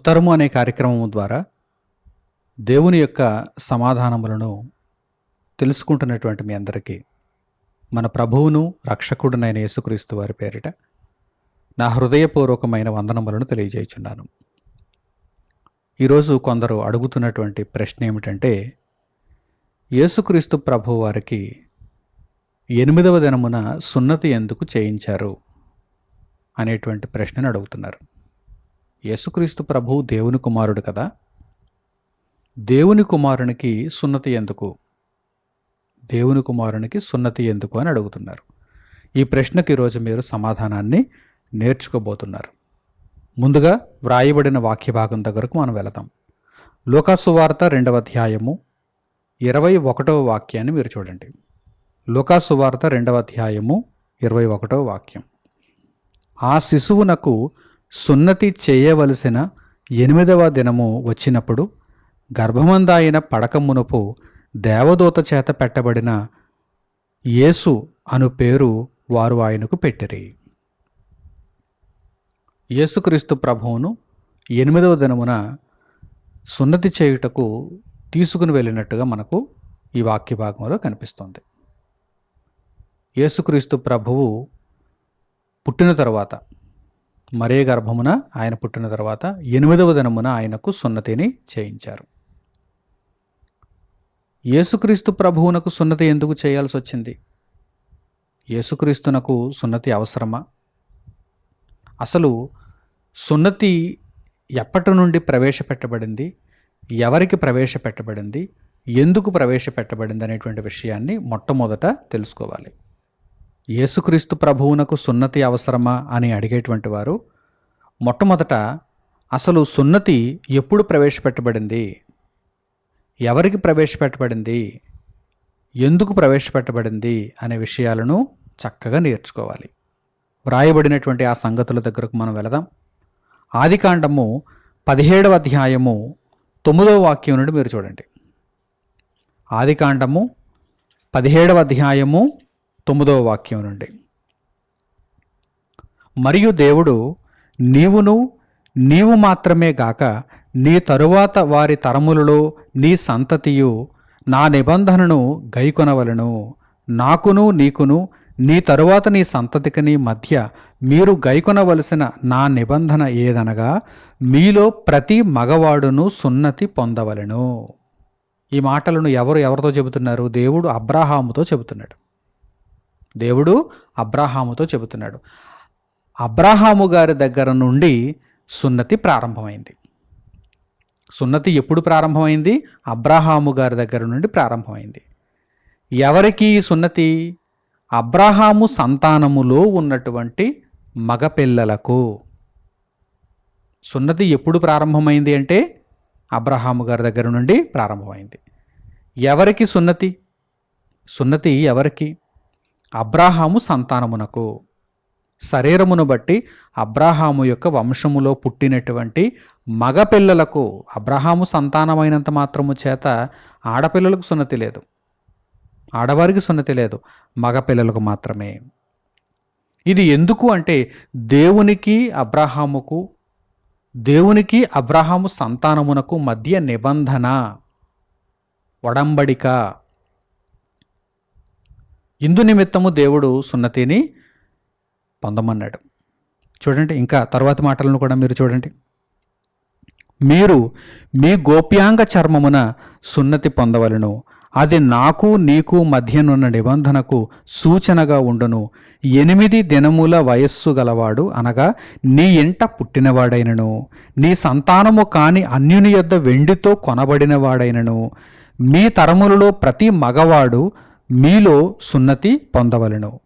ఉత్తరము అనే కార్యక్రమం ద్వారా దేవుని యొక్క సమాధానములను తెలుసుకుంటున్నటువంటి మీ అందరికీ మన ప్రభువును రక్షకుడునైన యేసుక్రీస్తు వారి పేరిట నా హృదయపూర్వకమైన వందనములను తెలియజేయుచున్నాను. ఈరోజు కొందరు అడుగుతున్నటువంటి ప్రశ్న ఏమిటంటే యేసుక్రీస్తు ప్రభు వారికి ఎనిమిదవ దినమున సున్నతి ఎందుకు చేయించారు అనేటువంటి ప్రశ్నను అడుగుతున్నారు. యేసుక్రీస్తు ప్రభు దేవుని కుమారుడు కదా? దేవుని కుమారునికి సున్నతి ఎందుకు? దేవుని కుమారునికి సున్నతి ఎందుకు అని అడుగుతున్నారు. ఈ ప్రశ్నకి ఈరోజు మీరు సమాధానాన్ని నేర్చుకోబోతున్నారు. ముందుగా వ్రాయబడిన వాక్య భాగం దగ్గరకు మనం వెళదాం. లోకాసు వార్త రెండవ అధ్యాయము ఇరవై ఒకటవ వాక్యాన్ని మీరు చూడండి. లోకాసు వార్త రెండవ అధ్యాయము ఇరవై ఒకటవ వాక్యం. ఆ శిశువునకు సున్నతి చేయవలసిన ఎనిమిదవ దినము వచ్చినప్పుడు గర్భమందాయిన పడకమునుపు దేవదూత చేత పెట్టబడిన యేసు అను పేరు వారు ఆయనకు పెట్టిరి. యేసుక్రీస్తు ప్రభువును ఎనిమిదవ దినమున సున్నతి చేయుటకు తీసుకుని వెళ్ళినట్టుగా మనకు ఈ వాక్య భాగంలో కనిపిస్తుంది. యేసుక్రీస్తు ప్రభువు పుట్టిన తర్వాత మరే గర్భమున ఆయన పుట్టిన తర్వాత ఎనిమిదవ దినమున ఆయనకు సున్నతిని చేయించారు. యేసుక్రీస్తు ప్రభువునకు సున్నతి ఎందుకు చేయాల్సి వచ్చింది? యేసుక్రీస్తునకు సున్నతి అవసరమా? అసలు సున్నతి ఎప్పటి నుండి ప్రవేశపెట్టబడింది? ఎవరికి ప్రవేశపెట్టబడింది? ఎందుకు ప్రవేశపెట్టబడింది అనేటువంటి విషయాన్ని మొట్టమొదట తెలుసుకోవాలి. యేసుక్రీస్తు ప్రభువునకు సున్నతి అవసరమా అని అడిగేటువంటి వారు మొట్టమొదట అసలు సున్నతి ఎప్పుడు ప్రవేశపెట్టబడింది? ఎవరికి ప్రవేశపెట్టబడింది? ఎందుకు ప్రవేశపెట్టబడింది? అనే విషయాలను చక్కగా నేర్చుకోవాలి. వ్రాయబడినటువంటి ఆ సంగతుల దగ్గరకు మనం వెళదాం. ఆదికాండము పదిహేడవ అధ్యాయము తొమ్మిదవ వాక్యం నుండి మీరు చూడండి. ఆదికాండము పదిహేడవ అధ్యాయము తొమ్మిదవ వాక్యం నుండి. మరియు దేవుడు నీవును నీవు మాత్రమే గాక నీ తరువాత వారి తరములలో నీ సంతతియు నా నిబంధనను గైకొనవలను. నాకును నీకును నీ తరువాత నీ సంతతికిని మధ్య మీరు గైకొనవలసిన నా నిబంధన ఏదనగా మీలో ప్రతి మగవాడును సున్నతి పొందవలెను. ఈ మాటలను ఎవరు ఎవరితో చెబుతున్నారు? దేవుడు అబ్రాహాముతో చెబుతున్నాడు. దేవుడు అబ్రాహాముతో చెబుతున్నాడు. అబ్రాహాము గారి దగ్గర నుండి సున్నతి ప్రారంభమైంది. సున్నతి ఎప్పుడు ప్రారంభమైంది? అబ్రాహాము గారి దగ్గర నుండి ప్రారంభమైంది. ఎవరికి సున్నతి? అబ్రాహాము సంతానములో ఉన్నటువంటి మగపిల్లలకు. సున్నతి ఎప్పుడు ప్రారంభమైంది అంటే అబ్రహాము గారి దగ్గర నుండి ప్రారంభమైంది. ఎవరికి సున్నతి? సున్నతి ఎవరికి? అబ్రాహాము సంతానమునకు. శరీరమును బట్టి అబ్రాహాము యొక్క వంశములో పుట్టినటువంటి మగపిల్లలకు అబ్రహాము సంతానమైనంత మాత్రము చేత ఆడపిల్లలకు సున్నతి లేదు. ఆడవారికి సున్నతి లేదు మగపిల్లలకు మాత్రమే. ఇది ఎందుకు అంటే దేవునికి అబ్రహాముకు దేవునికి అబ్రహాము సంతానమునకు మధ్య నిబంధన ఒడంబడిక. ఇందు నిమిత్తము దేవుడు సున్నతిని పొందమన్నాడు. చూడండి ఇంకా తర్వాత మాటలను కూడా మీరు చూడండి. మీరు మీ గోప్యాంగ చర్మమున సున్నతి పొందవలను. అది నాకు నీకు మధ్యనున్న నిబంధనకు సూచనగా ఉండును. ఎనిమిది దినముల వయస్సు గలవాడు అనగా నీ ఇంట పుట్టినవాడైనను. నీ సంతానము కాని అన్యుని యొద్ద వెండితో కొనబడినవాడైనను. మీ తరములలో ప్రతి మగవాడు మీలో సున్నతి పొందవలను.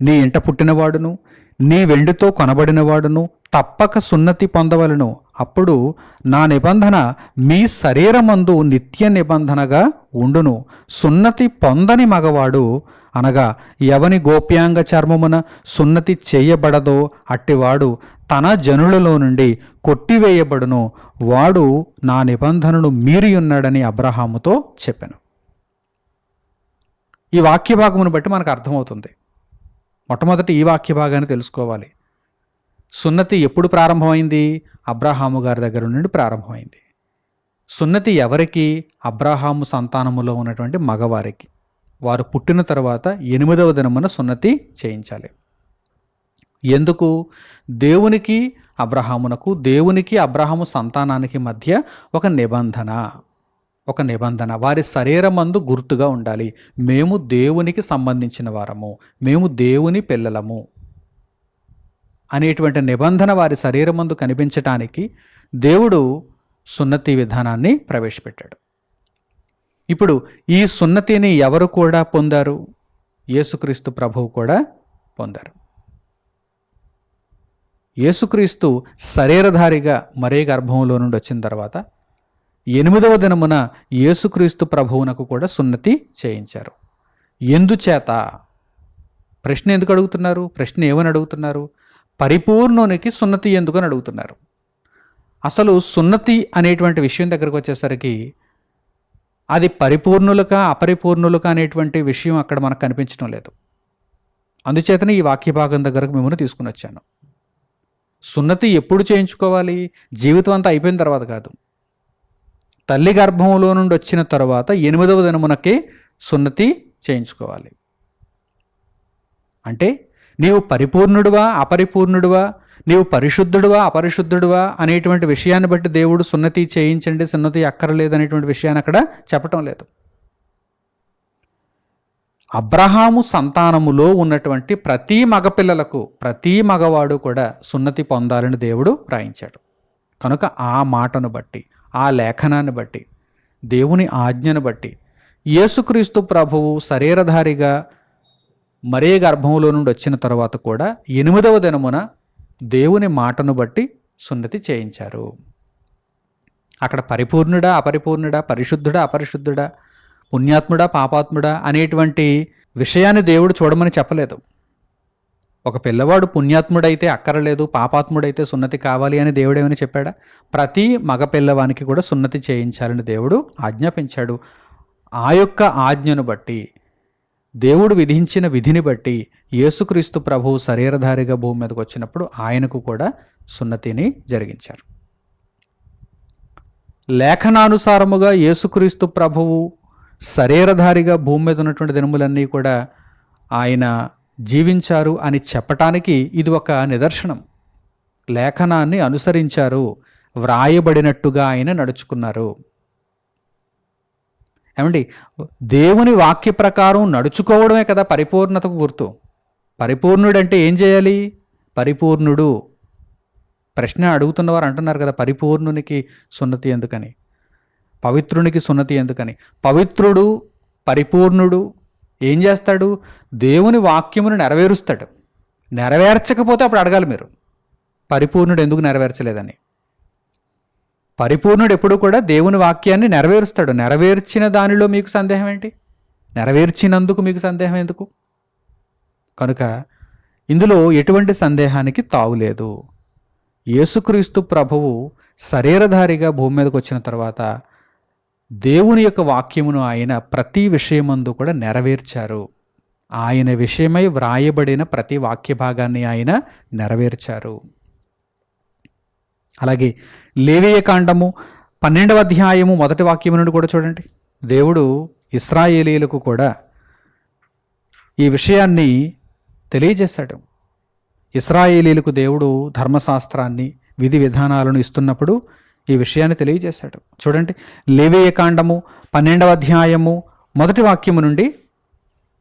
నీ ఇంట పుట్టినవాడును నీ వెండితో కొనబడినవాడును తప్పక సున్నతి పొందవలను. అప్పుడు నా నిబంధన మీ శరీరమందు నిత్య నిబంధనగా ఉండును. సున్నతి పొందని మగవాడు అనగా ఎవని గోప్యాంగ చర్మమున సున్నతి చేయబడదో అట్టివాడు తన జనులలో నుండి కొట్టివేయబడును. వాడు నా నిబంధనను మీరియున్నాడని అబ్రహాముతో చెప్పాను. ఈ వాక్య భాగమును బట్టి మనకు అర్థమవుతుంది. మొట్టమొదటి ఈ వాక్య భాగాన్ని తెలుసుకోవాలి. సున్నతి ఎప్పుడు ప్రారంభమైంది? అబ్రహాము గారి దగ్గర నుండి ప్రారంభమైంది. సున్నతి ఎవరికి? అబ్రాహాము సంతానములో ఉన్నటువంటి మగవారికి. వారు పుట్టిన తర్వాత ఎనిమిదవ దినమున సున్నతి చేయించాలి. ఎందుకు? దేవునికి అబ్రహామునకు దేవునికి అబ్రహాము సంతానానికి మధ్య ఒక నిబంధన. ఒక నిబంధన. వారి శరీరమందు గుర్తుగా ఉండాలి. మేము దేవునికి సంబంధించిన వారము. మేము దేవుని పిల్లలము. అనేటువంటి నిబంధన వారి శరీరమందు కనిపించటానికి దేవుడు సున్నతి విధానాన్ని ప్రవేశపెట్టాడు. ఇప్పుడు ఈ సున్నతిని ఎవరు కూడా పొందారు? యేసుక్రీస్తు ప్రభువు కూడా పొందారు. యేసుక్రీస్తు శరీరధారిగా మరే గర్భంలో నుండి వచ్చిన తర్వాత ఎనిమిదవ దినమున యేసుక్రీస్తు ప్రభువునకు కూడా సున్నతి చేయించారు. ఎందుచేత? ప్రశ్న ఎందుకు అడుగుతున్నారు? ప్రశ్న ఏమని అడుగుతున్నారు? పరిపూర్ణునికి సున్నతి ఎందుకు అని అడుగుతున్నారు. అసలు సున్నతి అనేటువంటి విషయం దగ్గరకు వచ్చేసరికి అది పరిపూర్ణులుగా అపరిపూర్ణులుగా అనేటువంటి విషయం అక్కడ మనకు కనిపించడం లేదు. అందుచేతనే ఈ వాక్య భాగం దగ్గరకు మిమ్మల్ని తీసుకుని వచ్చాను. సున్నతి ఎప్పుడు చేయించుకోవాలి? జీవితం అంతా అయిపోయిన తర్వాత కాదు. తల్లి గర్భంలో నుండి వచ్చిన తర్వాత ఎనిమిదవ దినమునకే సున్నతి చేయించుకోవాలి. అంటే నీవు పరిపూర్ణుడువా అపరిపూర్ణుడువా నీవు పరిశుద్ధుడువా అపరిశుద్ధుడువా అనేటువంటి విషయాన్ని బట్టి దేవుడు సున్నతి చేయించండి సున్నతి అక్కర్లేదు అనేటువంటి విషయాన్ని అక్కడ చెప్పటం లేదు. అబ్రహాము సంతానములో ఉన్నటువంటి ప్రతి మగపిల్లలకు ప్రతి మగవాడు కూడా సున్నతి పొందాలని దేవుడు రాయించాడు. కనుక ఆ మాటను బట్టి ఆ లేఖనాన్ని బట్టి దేవుని ఆజ్ఞను బట్టి యేసుక్రీస్తు ప్రభువు శరీరధారిగా మరే గర్భంలో నుండి వచ్చిన తర్వాత కూడా ఎనిమిదవ దినమున దేవుని మాటను బట్టి సున్నతి చేయించారు. అక్కడ పరిపూర్ణుడా అపరిపూర్ణుడా పరిశుద్ధుడా అపరిశుద్ధుడా పుణ్యాత్ముడా పాపాత్ముడా అనేటువంటి విషయాన్ని దేవుడు చూడమని చెప్పలేదు. ఒక పిల్లవాడు పుణ్యాత్ముడైతే అక్కరలేదు పాపాత్ముడైతే సున్నతి కావాలి అని దేవుడేమని చెప్పాడా? ప్రతి మగ పిల్లవానికి కూడా సున్నతి చేయించాలని దేవుడు ఆజ్ఞాపించాడు. ఆ యొక్క ఆజ్ఞను బట్టి దేవుడు విధించిన విధిని బట్టి యేసుక్రీస్తు ప్రభువు శరీరధారిగా భూమి మీదకి వచ్చినప్పుడు ఆయనకు కూడా సున్నతిని జరిగించారు. లేఖనానుసారముగా యేసుక్రీస్తు ప్రభువు శరీరధారిగా భూమి మీద ఉన్నటువంటి దినములన్నీ కూడా ఆయన జీవించారు అని చెప్పటానికి ఇది ఒక నిదర్శనం. లేఖనాన్ని అనుసరించారు వ్రాయబడినట్టుగా ఆయన నడుచుకున్నారు. ఏమండి దేవుని వాక్య ప్రకారం నడుచుకోవడమే కదా పరిపూర్ణతకు గుర్తు. పరిపూర్ణుడంటే ఏం చేయాలి? పరిపూర్ణుడు. ప్రశ్న అడుగుతున్నవారు అంటున్నారు కదా పరిపూర్ణునికి సున్నతి ఎందుకని? పవిత్రునికి సున్నతి ఎందుకని? పవిత్రుడు పరిపూర్ణుడు ఏం చేస్తాడు? దేవుని వాక్యమును నెరవేరుస్తాడు. నెరవేర్చకపోతే అప్పుడు అడగాలి మీరు. పరిపూర్ణుడు ఎందుకు నెరవేర్చలేదని? పరిపూర్ణుడు ఎప్పుడు కూడా దేవుని వాక్యాన్ని నెరవేరుస్తాడు. నెరవేర్చిన దానిలో మీకు సందేహం ఏంటి? నెరవేర్చినందుకు మీకు సందేహం ఎందుకు? కనుక ఇందులో ఎటువంటి సందేహానికి తావులేదు యేసుక్రీస్తు ప్రభువు శరీరధారిగా భూమి మీదకి వచ్చిన తర్వాత దేవుని యొక్క వాక్యమును ఆయన ప్రతి విషయమందు కూడా నెరవేర్చారు. ఆయన విషయమై వ్రాయబడిన ప్రతి వాక్య భాగాన్ని ఆయన నెరవేర్చారు. అలాగే లేవేయ కాండము పన్నెండవ అధ్యాయము మొదటి వాక్యం నుండి కూడా చూడండి. దేవుడు ఇస్రాయేలీలకు కూడా ఈ విషయాన్ని తెలియజేశాడు. ఇస్రాయేలీలకు దేవుడు ధర్మశాస్త్రాన్ని విధి విధానాలను ఇస్తున్నప్పుడు ఈ విషయాన్ని తెలియజేశాడు. చూడండి లేవేయ కాండము పన్నెండవ అధ్యాయము మొదటి వాక్యము నుండి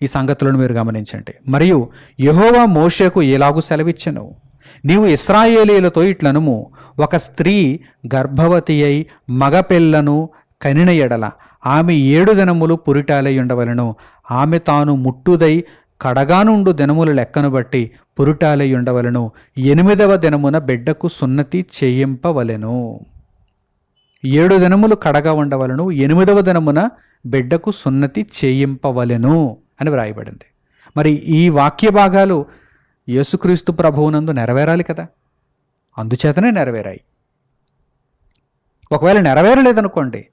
ఈ సంగతులను మీరు గమనించండి. మరియు యహోవా మోషేకు ఎలాగూ సెలవిచ్చను? నీవు ఇస్రాయేలీలతో ఇట్లనుము ఒక స్త్రీ గర్భవతి అయి మగపిల్లను కనిన ఎడల ఆమె ఏడు దినములు పురిటాలై ఉండవలను. ఆమె తాను ముట్టుదై కడగానుండు దినముల లెక్కను బట్టి పురుటాలై ఉండవలను. ఎనిమిదవ దినమున బిడ్డకు సున్నతి చేయింపవలెను. ఏడు దినములు కడగా ఉండవలను ఎనిమిదవ దినమున బిడ్డకు సున్నతి చేయింపవలెను అని వ్రాయబడింది. మరి ఈ వాక్య భాగాలు యేసుక్రీస్తు ప్రభువునందు నెరవేరాలి కదా? అందుచేతనే నెరవేరాయి. ఒకవేళ నెరవేరలేదనుకోండి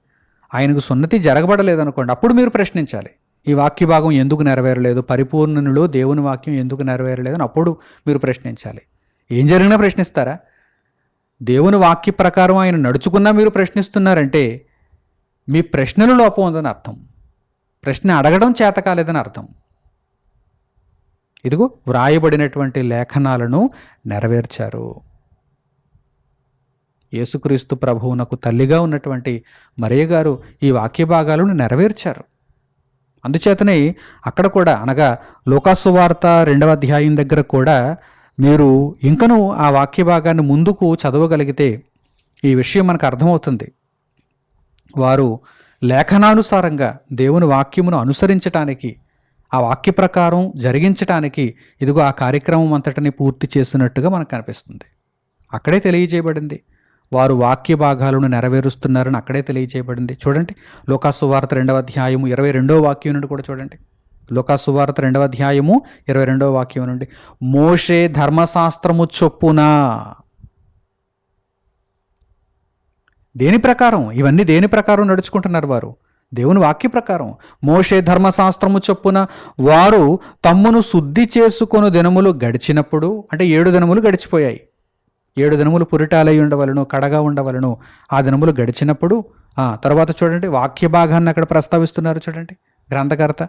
ఆయనకు సున్నతి జరగబడలేదనుకోండి అప్పుడు మీరు ప్రశ్నించాలి ఈ వాక్య భాగం ఎందుకు నెరవేరలేదు పరిపూర్ణునిలో దేవుని వాక్యం ఎందుకు నెరవేరలేదు అని అప్పుడు మీరు ప్రశ్నించాలి. ఏం జరిగినా ప్రశ్నిస్తారా? దేవుని వాక్య ప్రకారం ఆయన నడుచుకున్నా మీరు ప్రశ్నిస్తున్నారంటే మీ ప్రశ్నలు లోపం ఉందని అర్థం. ప్రశ్న అడగడం చేత కాలేదని అర్థం. ఇదిగో వ్రాయబడినటువంటి లేఖనాలను నెరవేర్చారు. యేసుక్రీస్తు ప్రభువునకు తల్లిగా ఉన్నటువంటి మరియ గారు ఈ వాక్య భాగాలను నెరవేర్చారు. అందుచేతనే అక్కడ కూడా అనగా లోకాసు వార్త రెండవ అధ్యాయం దగ్గర కూడా మీరు ఇంకనూ ఆ వాక్య భాగాన్ని ముందుకు చదవగలిగితే ఈ విషయం మనకు అర్థమవుతుంది. వారు లేఖనానుసారంగా దేవుని వాక్యమును అనుసరించటానికి ఆ వాక్య ప్రకారం జరిగించటానికి ఇదిగో ఆ కార్యక్రమం అంతటిని పూర్తి చేసినట్టుగా మనకు కనిపిస్తుంది. అక్కడే తెలియజేయబడింది. వారు వాక్య భాగాలను నెరవేరుస్తున్నారని అక్కడే తెలియజేయబడింది. చూడండి లోకాసు వార్త రెండవ అధ్యాయము ఇరవై రెండవ వాక్యం నుండి కూడా చూడండి. లోకాసు రెండవ అధ్యాయము ఇరవై రెండవ వాక్యం నుండి. మోషే ధర్మశాస్త్రము చొప్పున. దేని ప్రకారం? ఇవన్నీ దేని ప్రకారం నడుచుకుంటున్నారు వారు? దేవుని వాక్య ప్రకారం. మోషే ధర్మశాస్త్రము చొప్పున వారు తమ్మును శుద్ధి చేసుకుని దినములు గడిచినప్పుడు అంటే ఏడు దినములు గడిచిపోయాయి. ఏడు దినములు పురిటాలై ఉండవలను కడగా ఉండవలను ఆ దినములు గడిచినప్పుడు తర్వాత చూడండి వాక్య భాగాన్ని అక్కడ ప్రస్తావిస్తున్నారు చూడండి గ్రంథకర్త.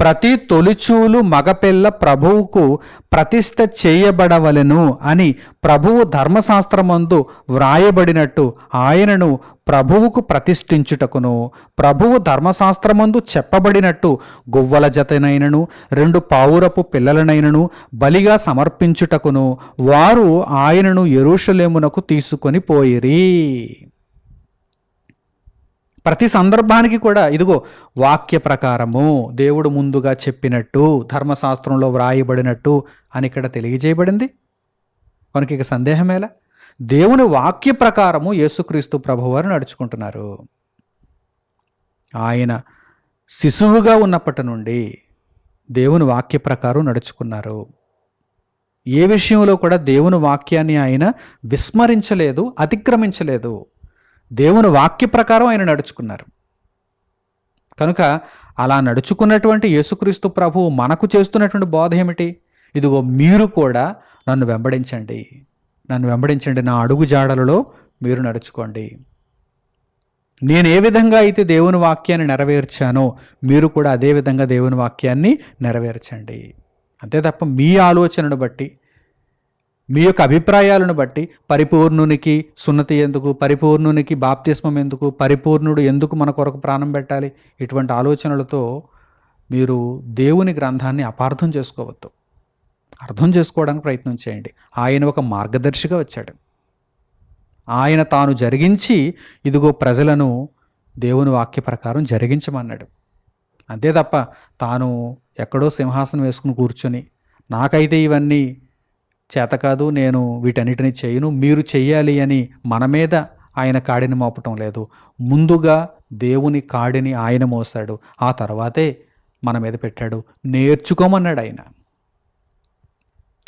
ప్రతి తొలిచూలు మగపిల్ల ప్రభువుకు ప్రతిష్ట చేయబడవలెను అని ప్రభువు ధర్మశాస్త్రమందు వ్రాయబడినట్టు ఆయనను ప్రభువుకు ప్రతిష్ఠించుటకును. ప్రభువు ధర్మశాస్త్రమందు చెప్పబడినట్టు గువ్వల జతనైనను రెండు పావురపు పిల్లలనైనను బలిగా సమర్పించుటకును. వారు ఆయనను ఎరుషలేమునకు తీసుకొని పోయిరి. ప్రతి సందర్భానికి కూడా ఇదిగో వాక్య ప్రకారము దేవుడు ముందుగా చెప్పినట్టు ధర్మశాస్త్రంలో వ్రాయబడినట్టు అని ఇక్కడ తెలియజేయబడింది. మనకి ఇక సందేహమేలా దేవుని వాక్య ప్రకారము యేసుక్రీస్తు ప్రభువారు నడుచుకుంటున్నారు. ఆయన శిశువుగా ఉన్నప్పటి నుండి దేవుని వాక్య ప్రకారం నడుచుకున్నారు. ఏ విషయంలో కూడా దేవుని వాక్యాన్ని ఆయన విస్మరించలేదు అతిక్రమించలేదు. దేవుని వాక్య ప్రకారం ఆయన నడుచుకున్నారు. కనుక అలా నడుచుకున్నటువంటి యేసుక్రీస్తు ప్రభువు మనకు చేస్తున్నటువంటి బోధ ఏమిటి? ఇదిగో మీరు కూడా నన్ను వెంబడించండి. నన్ను వెంబడించండి. నా అడుగు జాడలలో మీరు నడుచుకోండి. నేను ఏ విధంగా అయితే దేవుని వాక్యాన్ని నెరవేర్చానో మీరు కూడా అదే విధంగా దేవుని వాక్యాన్ని నెరవేర్చండి. అంతే తప్ప మీ ఆలోచనను బట్టి మీ యొక్క అభిప్రాయాలను బట్టి పరిపూర్ణునికి సున్నతి ఎందుకు పరిపూర్ణునికి బాప్తిస్మం ఎందుకు పరిపూర్ణుడు ఎందుకు మన కొరకు ప్రాణం పెట్టాలి? ఇటువంటి ఆలోచనలతో మీరు దేవుని గ్రంథాన్ని అపార్థం చేసుకోవద్దు. అర్థం చేసుకోవడానికి ప్రయత్నం చేయండి. ఆయన ఒక మార్గదర్శిగా వచ్చాడు. ఆయన తాను జరిగించి ఇదిగో ప్రజలను దేవుని వాక్య ప్రకారం జరిగించమన్నాడు. అంతే తప్ప తాను ఎక్కడో సింహాసనం వేసుకుని కూర్చొని నాకైతే ఇవన్నీ చేత కాదు నేను వీటన్నిటిని చేయను. మీరు చెయ్యాలి అని మన మీద ఆయన కాడిని మోపటం లేదు. ముందుగా దేవుని కాడిని ఆయన మోసాడు ఆ తర్వాతే మన మీద పెట్టాడు. నేర్చుకోమన్నాడు ఆయన.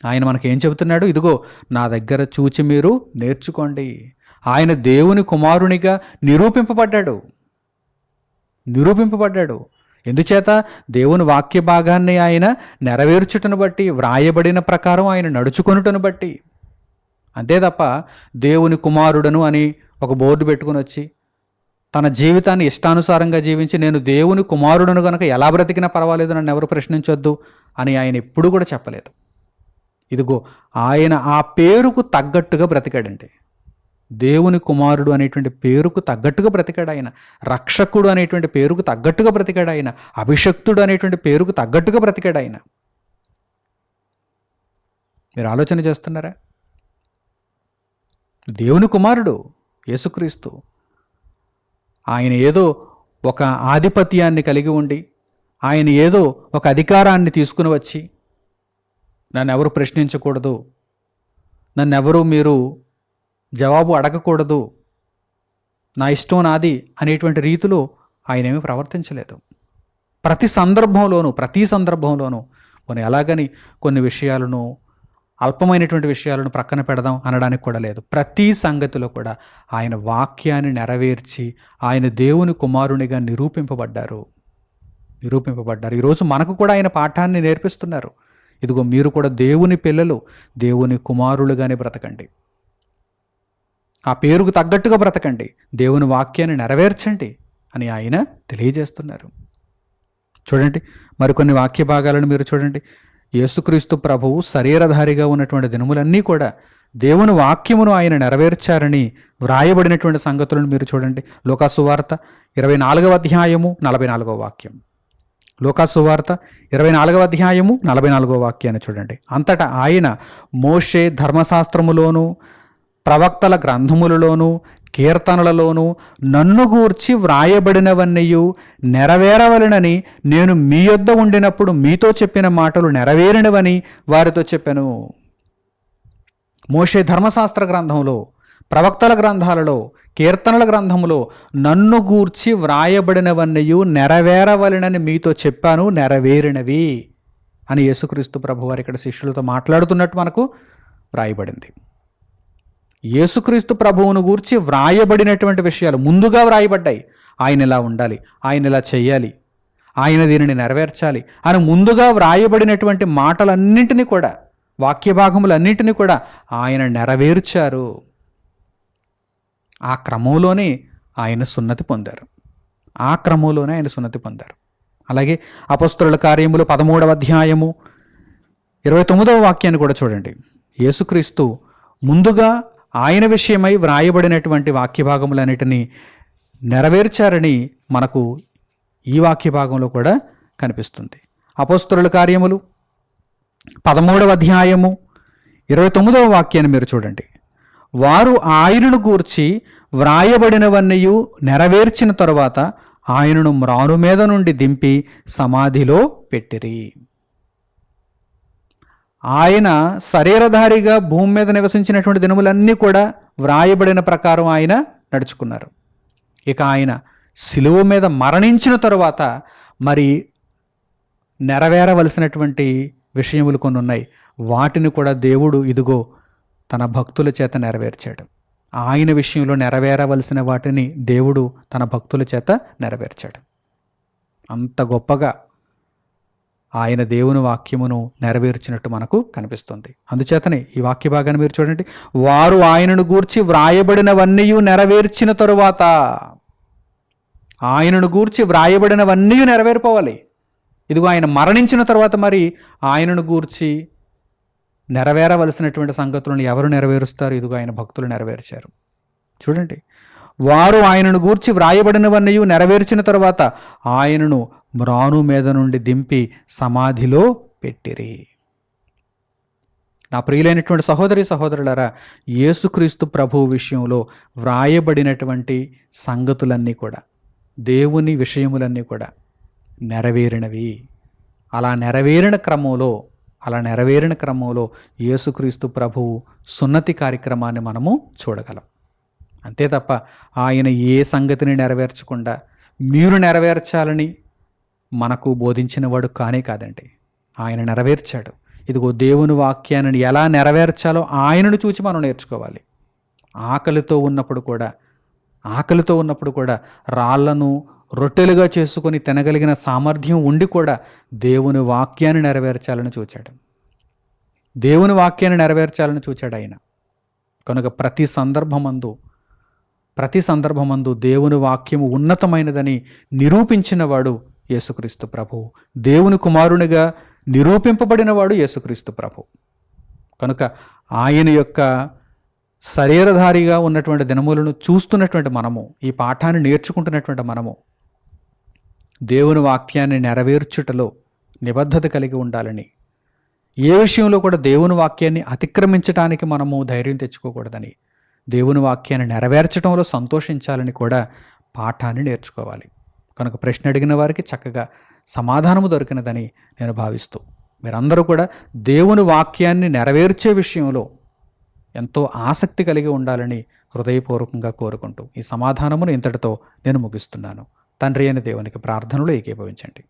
ఆయన మనకేం చెబుతున్నాడు? ఇదిగో నా దగ్గర చూచి మీరు నేర్చుకోండి. ఆయన దేవుని కుమారునిగా నిరూపింపబడ్డాడు. నిరూపింపబడ్డాడు. ఎందుచేత దేవుని వాక్య భాగాన్ని ఆయన నెరవేర్చుటను బట్టి వ్రాయబడిన ప్రకారం ఆయన నడుచుకొనుటను బట్టి. అంతే తప్ప దేవుని కుమారుడను అని ఒక బోర్డు పెట్టుకుని వచ్చి తన జీవితాన్ని ఇష్టానుసారంగా జీవించి నేను దేవుని కుమారుడను కనుక ఎలా బ్రతికినా పర్వాలేదు నన్ను ఎవరు ప్రశ్నించొద్దు అని ఆయన ఎప్పుడు కూడా చెప్పలేదు. ఇదిగో ఆయన ఆ పేరుకు తగ్గట్టుగా బ్రతికాడండి దేవుని కుమారుడు అనేటువంటి పేరుకు తగ్గట్టుగా బ్రతికాడు ఆయన. రక్షకుడు అనేటువంటి పేరుకు తగ్గట్టుగా బ్రతికాడు ఆయన. అభిషక్తుడు అనేటువంటి పేరుకు తగ్గట్టుగా బ్రతికాడు ఆయన. మీరు ఆలోచన చేస్తున్నారా? దేవుని కుమారుడు యేసుక్రీస్తు. ఆయన ఏదో ఒక ఆధిపత్యాన్ని కలిగి ఉండి ఆయన ఏదో ఒక అధికారాన్ని తీసుకుని వచ్చి నన్ను ఎవరు ప్రశ్నించకూడదు నన్ను ఎవరు మీరు జవాబు అడగకూడదు. నా ఇష్టం నాది అనేటువంటి రీతిలో ఆయన ఏమీ ప్రవర్తించలేదు. ప్రతి సందర్భంలోనూ ప్రతి సందర్భంలోనూ కొన్ని ఎలాగని కొన్ని విషయాలను అల్పమైనటువంటి విషయాలను ప్రక్కన పెడదాం అనడానికి కూడా లేదు. ప్రతి సంగతిలో కూడా ఆయన వాక్యాన్ని నెరవేర్చి ఆయన దేవుని కుమారునిగా నిరూపింపబడ్డారు. నిరూపింపబడ్డారు. ఈరోజు మనకు కూడా ఆయన పాఠాన్ని నేర్పిస్తున్నారు. ఇదిగో మీరు కూడా దేవుని పిల్లలు దేవుని కుమారులుగానే బ్రతకండి. ఆ పేరుకు తగ్గట్టుగా బ్రతకండి. దేవుని వాక్యాన్ని నెరవేర్చండి అని ఆయన తెలియజేస్తున్నారు. చూడండి మరికొన్ని వాక్య భాగాలను మీరు చూడండి. యేసుక్రీస్తు ప్రభువు శరీరధారిగా ఉన్నటువంటి దినములన్నీ కూడా దేవుని వాక్యమును ఆయన నెరవేర్చారని వ్రాయబడినటువంటి సంగతులను మీరు చూడండి. లోకాసు వార్త ఇరవై నాలుగవ అధ్యాయము నలభై నాలుగవ వాక్యం. లోకాసువార్త ఇరవై నాలుగవ అధ్యాయము నలభై నాలుగవ వాక్యాన్ని చూడండి. అంతటా ఆయన మోషే ధర్మశాస్త్రములోను ప్రవక్తల గ్రంథములలోనూ కీర్తనలలోనూ నన్ను గూర్చి వ్రాయబడినవన్నీయు నెరవేరవలనని నేను మీ యొద్ద ఉండినప్పుడు మీతో చెప్పిన మాటలు నెరవేరినవని వారితో చెప్పాను. మోషే ధర్మశాస్త్ర గ్రంథంలో ప్రవక్తల గ్రంథాలలో కీర్తనల గ్రంథములో నన్ను గూర్చి వ్రాయబడినవన్నయు నెరవేరవలనని మీతో చెప్పాను నెరవేరినవి అని యేసుక్రీస్తు ప్రభువారు ఇక్కడ శిష్యులతో మాట్లాడుతున్నట్టు మనకు వ్రాయబడింది. యేసుక్రీస్తు ప్రభువును గూర్చి వ్రాయబడినటువంటి విషయాలు ముందుగా వ్రాయబడ్డాయి. ఆయన ఇలా ఉండాలి ఆయన ఇలా చేయాలి ఆయన దీనిని నెరవేర్చాలి అని ముందుగా వ్రాయబడినటువంటి మాటలన్నింటినీ కూడా వాక్య భాగములన్నింటినీ కూడా ఆయన నెరవేర్చారు. ఆ క్రమంలోనే ఆయన సున్నతి పొందారు. ఆ క్రమంలోనే ఆయన సున్నతి పొందారు. అలాగే అపస్తుల కార్యములు పదమూడవ అధ్యాయము ఇరవై తొమ్మిదవ వాక్యాన్ని కూడా చూడండి. యేసుక్రీస్తు ముందుగా ఆయన విషయమై వ్రాయబడినటువంటి వాక్యభాగములన్నిటినీ నెరవేర్చారని మనకు ఈ వాక్య భాగంలో కూడా కనిపిస్తుంది. అపస్తుల కార్యములు పదమూడవ అధ్యాయము ఇరవై తొమ్మిదవ వాక్యాన్ని మీరు చూడండి. వారు ఆయనను గూర్చి వ్రాయబడినవన్నయు నెరవేర్చిన తరువాత ఆయనను మ్రాను మీద నుండి దింపి సమాధిలో పెట్టిరి. ఆయన శరీరధారిగా భూమి మీద నివసించినటువంటి దినములన్నీ కూడా వ్రాయబడిన ప్రకారం ఆయన నడుచుకున్నారు. ఇక ఆయన సిలువ మీద మరణించిన తరువాత మరి నెరవేరవలసినటువంటి విషయములు కొన్ని ఉన్నాయి. వాటిని కూడా దేవుడు ఇదిగో తన భక్తుల చేత నెరవేర్చాడు. ఆయన విషయంలో నెరవేరవలసిన వాటిని దేవుడు తన భక్తుల చేత నెరవేర్చాడు. అంత గొప్పగా ఆయన దేవుని వాక్యమును నెరవేర్చినట్టు మనకు కనిపిస్తుంది. అందుచేతనే ఈ వాక్య భాగాన్ని మీరు చూడండి. వారు ఆయనను గూర్చి వ్రాయబడినవన్నీ నెరవేర్చిన తరువాత ఆయనను గూర్చి వ్రాయబడినవన్నీ నెరవేరిపోవాలి. ఇదిగో ఆయన మరణించిన తర్వాత మరి ఆయనను గూర్చి నెరవేరవలసినటువంటి సంగతులను ఎవరు నెరవేరుస్తారు? ఇదిగో ఆయన భక్తులు నెరవేర్చారు. చూడండి. వారు ఆయనను గూర్చి వ్రాయబడినవన్నీ నెరవేర్చిన తరువాత ఆయనను మ్రాను మీద నుండి దింపి సమాధిలో పెట్టిరి. నా ప్రియులైనటువంటి సహోదరి సహోదరులరా యేసుక్రీస్తు ప్రభు విషయంలో వ్రాయబడినటువంటి సంగతులన్నీ కూడా దేవుని విషయములన్నీ కూడా నెరవేరినవి. అలా నెరవేరిన క్రమంలో అలా నెరవేరిన క్రమంలో యేసుక్రీస్తు ప్రభువు సున్నతి కార్యక్రమాన్ని మనము చూడగలం. అంతే తప్ప ఆయన ఏ సంగతిని నెరవేర్చకుండా మీరు నెరవేర్చాలని మనకు బోధించినవాడు కానే కాదండి. ఆయన నెరవేర్చాడు. ఇదిగో దేవుని వాక్యాన్ని ఎలా నెరవేర్చాలో ఆయనను చూసి మనం నేర్చుకోవాలి. ఆకలితో ఉన్నప్పుడు కూడా ఆకలితో ఉన్నప్పుడు కూడా రాళ్ళను రొట్టెలుగా చేసుకొని తినగలిగిన సామర్థ్యం ఉండి కూడా దేవుని వాక్యాన్ని నెరవేర్చాలని చూచాడు. దేవుని వాక్యాన్ని నెరవేర్చాలని చూచాడు ఆయన. కనుక ప్రతి సందర్భమందు ప్రతి సందర్భమందు దేవుని వాక్యము ఉన్నతమైనదని నిరూపించినవాడు యేసుక్రీస్తు ప్రభు. దేవుని కుమారునిగా నిరూపింపబడినవాడు యేసుక్రీస్తు ప్రభు. కనుక ఆయన యొక్క శరీరధారిగా ఉన్నటువంటి దినములను చూస్తున్నటువంటి మనము ఈ పాఠాన్ని నేర్చుకుంటున్నటువంటి మనము దేవుని వాక్యాన్ని నెరవేర్చుటలో నిబద్ధత కలిగి ఉండాలని ఏ విషయంలో కూడా దేవుని వాక్యాన్ని అతిక్రమించడానికి మనము ధైర్యం తెచ్చుకోకూడదని దేవుని వాక్యాన్ని నెరవేర్చడంలో సంతోషించాలని కూడా పాఠాన్ని నేర్చుకోవాలి. కనుక ప్రశ్న అడిగిన వారికి చక్కగా సమాధానము దొరికినదని నేను భావిస్తూ మీరందరూ కూడా దేవుని వాక్యాన్ని నెరవేర్చే విషయంలో ఎంతో ఆసక్తి కలిగి ఉండాలని హృదయపూర్వకంగా కోరుకుంటూ ఈ సమాధానమును ఇంతటితో నేను ముగిస్తున్నాను. తండ్రి అయిన దేవునికి ప్రార్థనలు ఏకీభవించండి.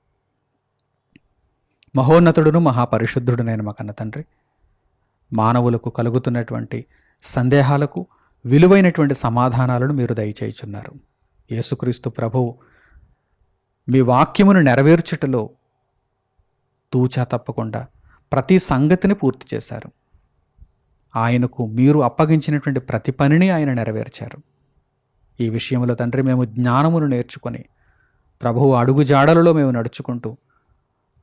మహోన్నతుడును మహాపరిశుద్ధుడునైన మా కన్న తండ్రి. మానవులకు కలుగుతున్నటువంటి సందేహాలకు విలువైనటువంటి సమాధానాలను మీరు దయచేయుచున్నారు. యేసుక్రీస్తు ప్రభువు మీ వాక్యమును నెరవేర్చుటలో తూచా తప్పకుండా ప్రతి సంగతిని పూర్తి చేశారు. ఆయనకు మీరు అప్పగించినటువంటి ప్రతి పనిని ఆయన నెరవేర్చారు. ఈ విషయంలో తండ్రి మేము జ్ఞానమును నేర్చుకొని ప్రభువు అడుగు జాడలలో మేము నడుచుకుంటూ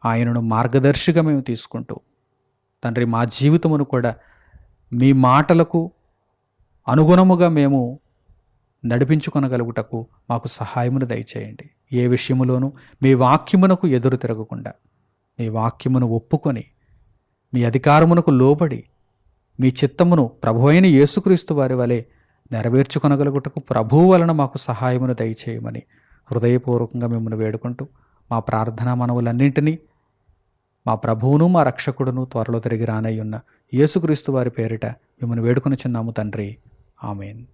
ఆయనను మార్గదర్శిగా మేము తీసుకుంటూ తండ్రి మా జీవితమును కూడా మీ మాటలకు అనుగుణముగా మేము నడిపించుకొనగలుగుటకు మాకు సహాయమును దయచేయండి. ఏ విషయములోనూ మీ వాక్యమునకు ఎదురు తిరగకుండా మీ వాక్యమును ఒప్పుకొని మీ అధికారమునకు లోబడి మీ చిత్తమును ప్రభు అయిన యేసుక్రీస్తు వారి వలె నెరవేర్చుకొనగలుగుటకు ప్రభువు వలన మాకు సహాయమును దయచేయమని హృదయపూర్వకంగా మిమ్మల్ని వేడుకుంటూ మా ప్రార్థనా మనవులన్నింటినీ మా ప్రభువును మా రక్షకుడును త్వరలో తిరిగి రానయ్యున్న యేసుక్రీస్తు వారి పేరిట మిమ్మల్ని వేడుకొని చిన్నాము తండ్రి. ఆమెన్.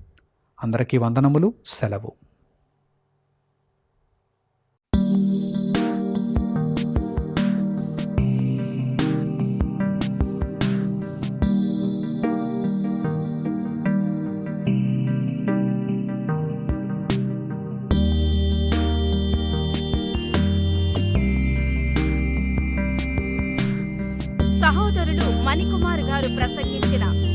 అందరికీ వందనములు సెలవు. సహోదరులు మణికుమార్ గారు ప్రసంగించిన